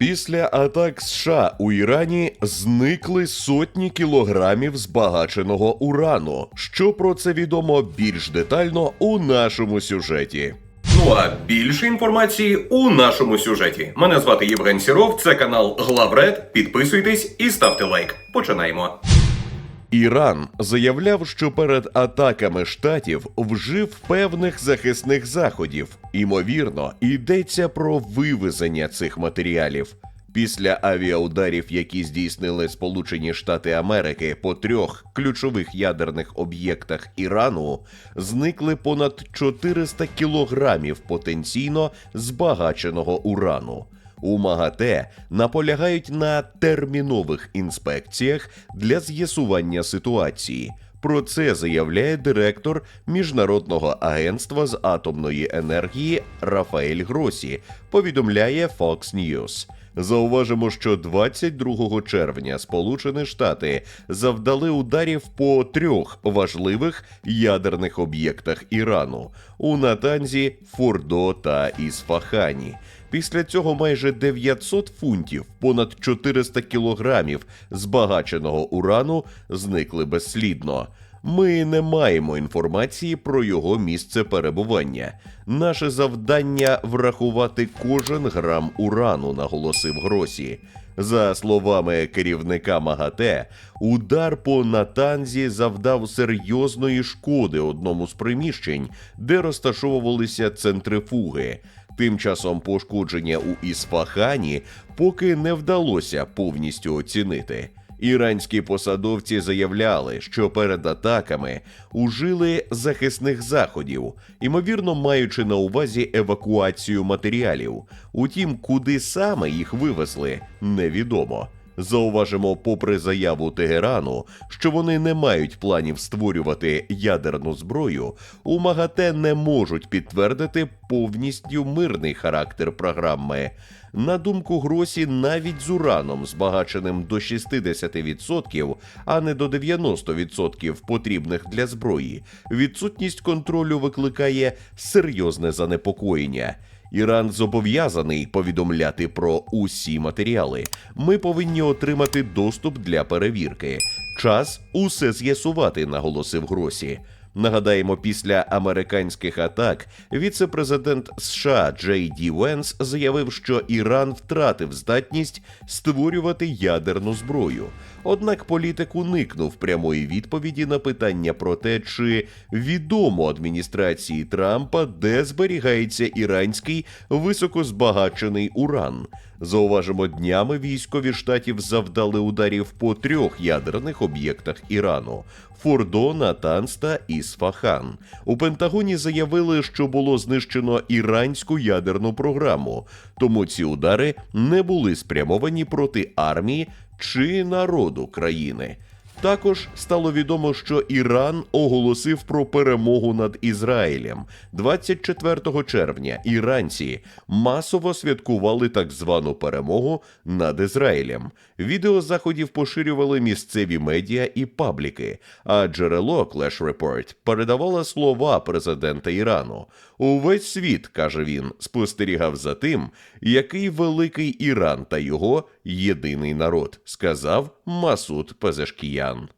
Після атак США у Ірані зникли сотні кілограмів збагаченого урану. Що про це відомо більш детально у нашому сюжеті. Ну а більше інформації у нашому сюжеті. Мене звати Євген Сіров, це канал Главред. Підписуйтесь і ставте лайк. Починаємо. Іран заявляв, що перед атаками штатів вжив певних захисних заходів. Імовірно, йдеться про вивезення цих матеріалів. Після авіаударів, які здійснили Сполучені Штати Америки по трьох ключових ядерних об'єктах Ірану, зникли понад 400 кілограмів потенційно збагаченого урану. У МАГАТЕ наполягають на термінових інспекціях для з'ясування ситуації. Про це заявляє директор Міжнародного агентства з атомної енергії Рафаель Гросі. Повідомляє Fox News. Зауважимо, що 22 червня Сполучені Штати завдали ударів по трьох важливих ядерних об'єктах Ірану у Натанзі, Фордо та Ісфахані. Після цього майже 900 фунтів, понад 400 кілограмів збагаченого урану зникли безслідно. Ми не маємо інформації про його місце перебування. Наше завдання врахувати кожен грам урану, наголосив Гросі. За словами керівника МАГАТЕ, удар по Натанзі завдав серйозної шкоди одному з приміщень, де розташовувалися центрифуги. Тим часом пошкодження у Ісфахані поки не вдалося повністю оцінити. Іранські посадовці заявляли, що перед атаками ужили захисних заходів, ймовірно маючи на увазі евакуацію матеріалів. Утім, куди саме їх вивезли, невідомо. Зауважимо, попри заяву Тегерану, що вони не мають планів створювати ядерну зброю, у МАГАТЕ не можуть підтвердити повністю мирний характер програми. На думку Гросі, навіть з ураном, збагаченим до 60%, а не до 90% потрібних для зброї, відсутність контролю викликає серйозне занепокоєння. Іран зобов'язаний повідомляти про усі матеріали. Ми повинні отримати доступ для перевірки. Час усе з'ясувати, наголосив Гросі. Нагадаємо, після американських атак віце-президент США Джей Ді Венс заявив, що Іран втратив здатність створювати ядерну зброю. Однак політик уникнув прямої відповіді на питання про те, чи відомо адміністрації Трампа, де зберігається іранський високозбагачений уран. Зауважимо, днями військові штатів завдали ударів по трьох ядерних об'єктах Ірану: Фордо, Натанс та Ісфахан. У Пентагоні заявили, що було знищено іранську ядерну програму, тому ці удари не були спрямовані проти армії чи народу країни. Також стало відомо, що Іран оголосив про перемогу над Ізраїлем. 24 червня іранці масово святкували так звану перемогу над Ізраїлем. Відео заходів поширювали місцеві медіа і пабліки, а джерело Clash Report передавало слова президента Ірану. Увесь світ, каже він, спостерігав за тим, який великий Іран та його єдиний народ, сказав Масуд Пезешкіян.